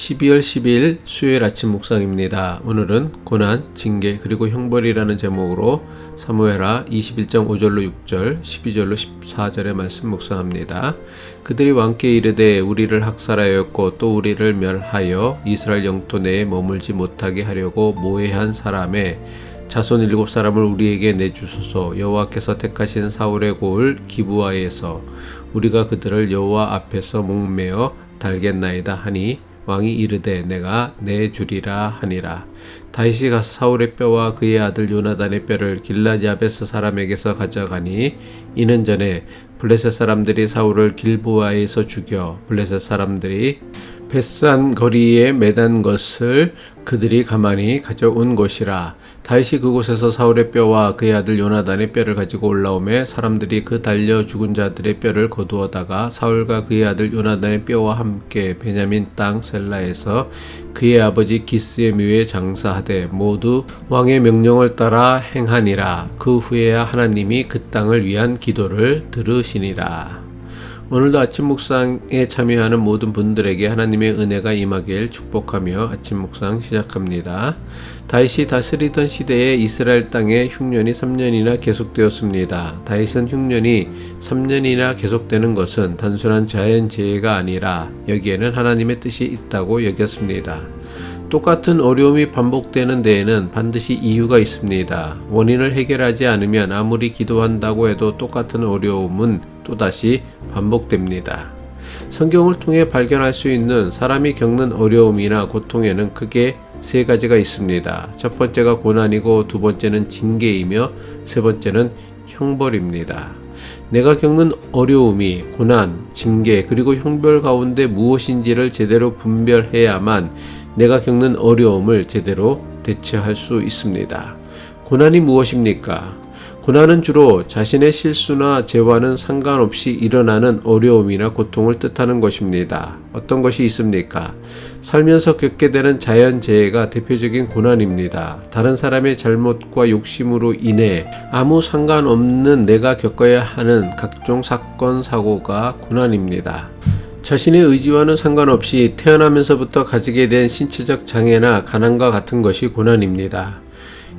12월 10일 수요일 아침 묵상입니다. 오늘은 고난, 징계, 그리고 형벌이라는 제목으로 사무엘하 21장 5절로 6절, 12절로 14절의 말씀 묵상합니다. 그들이 왕께 이르되 우리를 학살하였고 또 우리를 멸하여 이스라엘 영토 내에 머물지 못하게 하려고 모해한 사람의 자손 일곱 사람을 우리에게 내주소서 여호와께서 택하신 사울의 고을 기부하에서 우리가 그들을 여호와 앞에서 목매어 달겠나이다 하니 왕이 이르되 내가 내 주리라 하니라. 다윗이 가서 사울의 뼈와 그의 아들 요나단의 뼈를 길라디아베스 사람에게서 가져가니 이는 전에 블레셋 사람들이 사울을 길보아에서 죽여 블레셋 사람들이 베산 거리에 매단 것을 그들이 가만히 가져온 것이라. 다윗이 그곳에서 사울의 뼈와 그의 아들 요나단의 뼈를 가지고 올라오매 사람들이 그 달려 죽은 자들의 뼈를 거두어다가 사울과 그의 아들 요나단의 뼈와 함께 베냐민 땅 셀라에서 그의 아버지 기스의 묘에 장사하되 모두 왕의 명령을 따라 행하니라. 그 후에야 하나님이 그 땅을 위한 기도를 들으시니라 오늘도 아침 묵상에 참여하는 모든 분들에게 하나님의 은혜가 임하길 축복하며 아침 묵상 시작합니다. 다윗이 다스리던 시대에 이스라엘 땅에 흉년이 3년이나 계속되었습니다. 다윗은 흉년이 3년이나 계속되는 것은 단순한 자연재해가 아니라 여기에는 하나님의 뜻이 있다고 여겼습니다. 똑같은 어려움이 반복되는 데에는 반드시 이유가 있습니다. 원인을 해결하지 않으면 아무리 기도한다고 해도 똑같은 어려움은 또다시 반복됩니다. 성경을 통해 발견할 수 있는 사람이 겪는 어려움이나 고통에는 크게 세 가지가 있습니다. 첫 번째가 고난이고 두 번째는 징계이며 세 번째는 형벌입니다. 내가 겪는 어려움이 고난, 징계, 그리고 형벌 가운데 무엇인지를 제대로 분별해야만 내가 겪는 어려움을 제대로 대처할 수 있습니다. 고난이 무엇입니까? 고난은 주로 자신의 실수나 죄와는 상관없이 일어나는 어려움이나 고통을 뜻하는 것입니다. 어떤 것이 있습니까? 살면서 겪게 되는 자연재해가 대표적인 고난입니다. 다른 사람의 잘못과 욕심으로 인해 아무 상관없는 내가 겪어야 하는 각종 사건, 사고가 고난입니다. 자신의 의지와는 상관없이 태어나면서부터 가지게 된 신체적 장애나 가난과 같은 것이 고난입니다.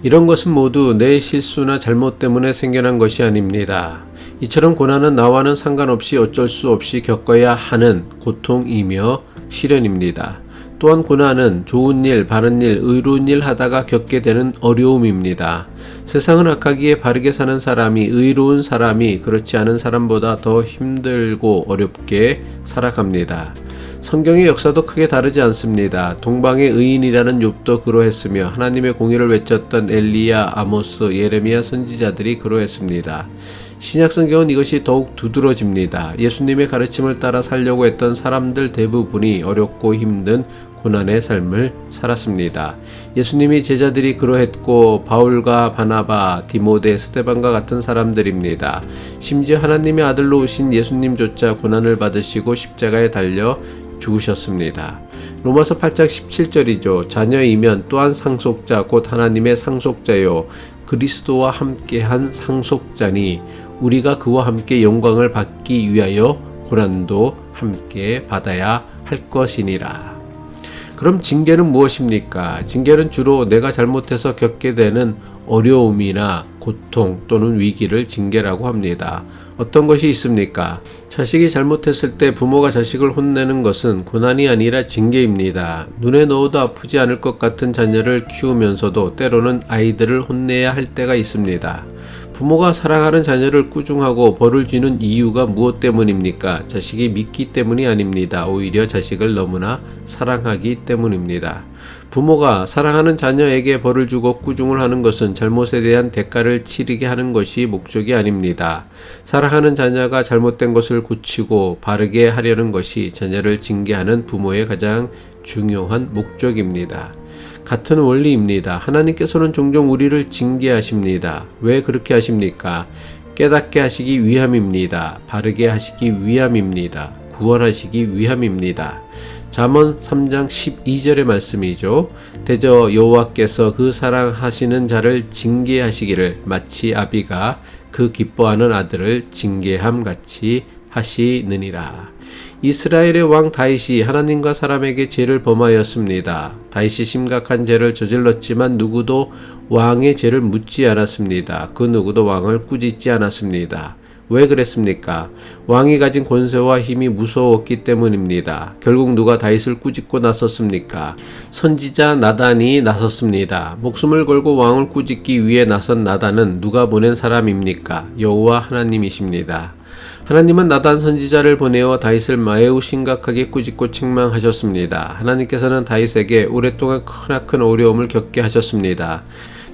이런 것은 모두 내 실수나 잘못 때문에 생겨난 것이 아닙니다. 이처럼 고난은 나와는 상관없이 어쩔 수 없이 겪어야 하는 고통이며 시련입니다. 또한 고난은 좋은 일, 바른 일, 의로운 일 하다가 겪게 되는 어려움입니다. 세상은 악하기에 바르게 사는 사람이, 의로운 사람이 그렇지 않은 사람보다 더 힘들고 어렵게 살아갑니다. 성경의 역사도 크게 다르지 않습니다. 동방의 의인이라는 욥도 그러했으며 하나님의 공의를 외쳤던 엘리야, 아모스, 예레미야 선지자들이 그러했습니다. 신약 성경은 이것이 더욱 두드러집니다. 예수님의 가르침을 따라 살려고 했던 사람들 대부분이 어렵고 힘든 고난의 삶을 살았습니다. 예수님이 제자들이 그러했고 바울과 바나바, 디모데, 스테반과 같은 사람들입니다. 심지어 하나님의 아들로 오신 예수님조차 고난을 받으시고 십자가에 달려 죽으셨습니다. 로마서 8장 17절이죠. 자녀이면 또한 상속자 곧 하나님의 상속자요 그리스도와 함께한 상속자니 우리가 그와 함께 영광을 받기 위하여 고난도 함께 받아야 할 것이니라. 그럼 징계는 무엇입니까? 징계는 주로 내가 잘못해서 겪게 되는 어려움이나 고통 또는 위기를 징계라고 합니다. 어떤 것이 있습니까? 자식이 잘못했을 때 부모가 자식을 혼내는 것은 고난이 아니라 징계입니다. 눈에 넣어도 아프지 않을 것 같은 자녀를 키우면서도 때로는 아이들을 혼내야 할 때가 있습니다. 부모가 사랑하는 자녀를 꾸중하고 벌을 주는 이유가 무엇 때문입니까? 자식이 믿기 때문이 아닙니다. 오히려 자식을 너무나 사랑하기 때문입니다. 부모가 사랑하는 자녀에게 벌을 주고 꾸중을 하는 것은 잘못에 대한 대가를 치르게 하는 것이 목적이 아닙니다. 사랑하는 자녀가 잘못된 것을 고치고 바르게 하려는 것이 자녀를 징계하는 부모의 가장 중요한 목적입니다. 같은 원리입니다. 하나님께서는 종종 우리를 징계하십니다. 왜 그렇게 하십니까? 깨닫게 하시기 위함입니다. 바르게 하시기 위함입니다. 구원하시기 위함입니다. 잠언 3장 12절의 말씀이죠. 대저 여호와께서 그 사랑하시는 자를 징계하시기를 마치 아비가 그 기뻐하는 아들을 징계함 같이 하시느니라. 이스라엘의 왕 다윗이 하나님과 사람에게 죄를 범하였습니다. 다윗이 심각한 죄를 저질렀지만 누구도 왕의 죄를 묻지 않았습니다. 그 누구도 왕을 꾸짖지 않았습니다. 왜 그랬습니까? 왕이 가진 권세와 힘이 무서웠기 때문입니다. 결국 누가 다윗을 꾸짖고 나섰습니까? 선지자 나단이 나섰습니다. 목숨을 걸고 왕을 꾸짖기 위해 나선 나단은 누가 보낸 사람입니까? 여호와 하나님이십니다. 하나님은 나단 선지자를 보내어 다윗을 매우 심각하게 꾸짖고 책망하셨습니다. 하나님께서는 다윗에게 오랫동안 크나큰 어려움을 겪게 하셨습니다.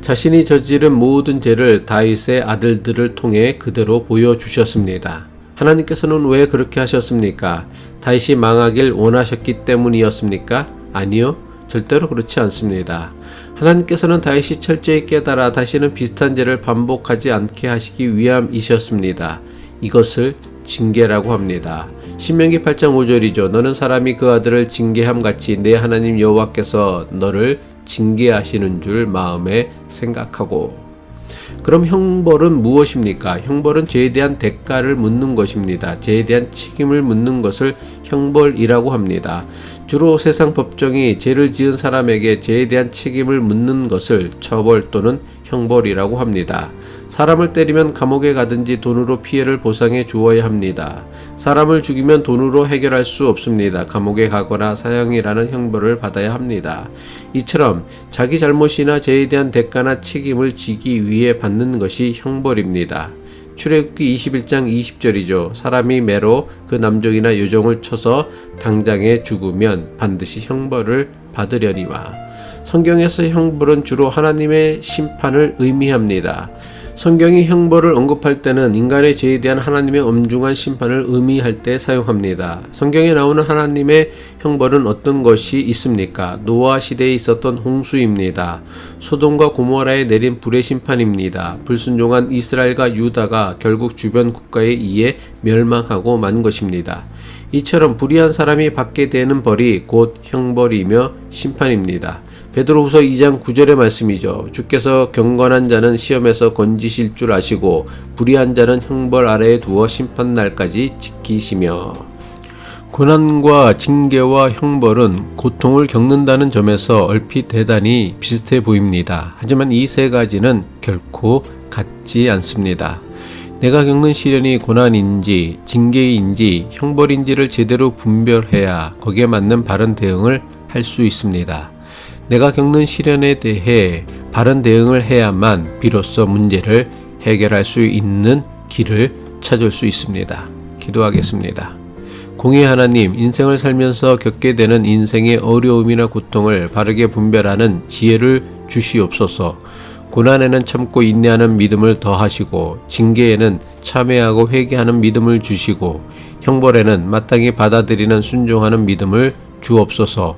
자신이 저지른 모든 죄를 다윗의 아들들을 통해 그대로 보여주셨습니다. 하나님께서는 왜 그렇게 하셨습니까? 다윗이 망하길 원하셨기 때문이었습니까? 아니요. 절대로 그렇지 않습니다. 하나님께서는 다윗이 철저히 깨달아 다시는 비슷한 죄를 반복하지 않게 하시기 위함이셨습니다. 이것을 징계라고 합니다. 신명기 8장 5절이죠. 너는 사람이 그 아들을 징계함 같이 내 하나님 여호와께서 너를 징계하시는 줄 마음에 생각하고 그럼 형벌은 무엇입니까? 형벌은 죄에 대한 대가를 묻는 것입니다. 죄에 대한 책임을 묻는 것을 형벌이라고 합니다. 주로 세상 법정이 죄를 지은 사람에게 죄에 대한 책임을 묻는 것을 처벌 또는 형벌이라고 합니다. 사람을 때리면 감옥에 가든지 돈으로 피해를 보상해 주어야 합니다. 사람을 죽이면 돈으로 해결할 수 없습니다. 감옥에 가거나 사형이라는 형벌을 받아야 합니다. 이처럼 자기 잘못이나 죄에 대한 대가나 책임을 지기 위해 받는 것이 형벌입니다. 출애굽기 21장 20절이죠. 사람이 매로 그 남종이나 여종을 쳐서 당장에 죽으면 반드시 형벌을 받으려니와. 성경에서 형벌은 주로 하나님의 심판을 의미합니다. 성경이 형벌을 언급할 때는 인간의 죄에 대한 하나님의 엄중한 심판을 의미할 때 사용합니다. 성경에 나오는 하나님의 형벌은 어떤 것이 있습니까? 노아 시대에 있었던 홍수입니다. 소돔과 고모라에 내린 불의 심판입니다. 불순종한 이스라엘과 유다가 결국 주변 국가에 의해 멸망하고 만 것입니다. 이처럼 불의한 사람이 받게 되는 벌이 곧 형벌이며 심판입니다. 베드로후서 2장 9절의 말씀이죠. 주께서 경건한 자는 시험에서 건지실 줄 아시고 불의한 자는 형벌 아래에 두어 심판 날까지 지키시며 고난과 징계와 형벌은 고통을 겪는다는 점에서 얼핏 대단히 비슷해 보입니다. 하지만 이 세 가지는 결코 같지 않습니다. 내가 겪는 시련이 고난인지 징계인지 형벌인지를 제대로 분별해야 거기에 맞는 바른 대응을 할 수 있습니다. 내가 겪는 시련에 대해 바른 대응을 해야만 비로소 문제를 해결할 수 있는 길을 찾을 수 있습니다. 기도하겠습니다. 공의 하나님, 인생을 살면서 겪게 되는 인생의 어려움이나 고통을 바르게 분별하는 지혜를 주시옵소서. 고난에는 참고 인내하는 믿음을 더하시고 징계에는 참회하고 회개하는 믿음을 주시고 형벌에는 마땅히 받아들이는 순종하는 믿음을 주옵소서.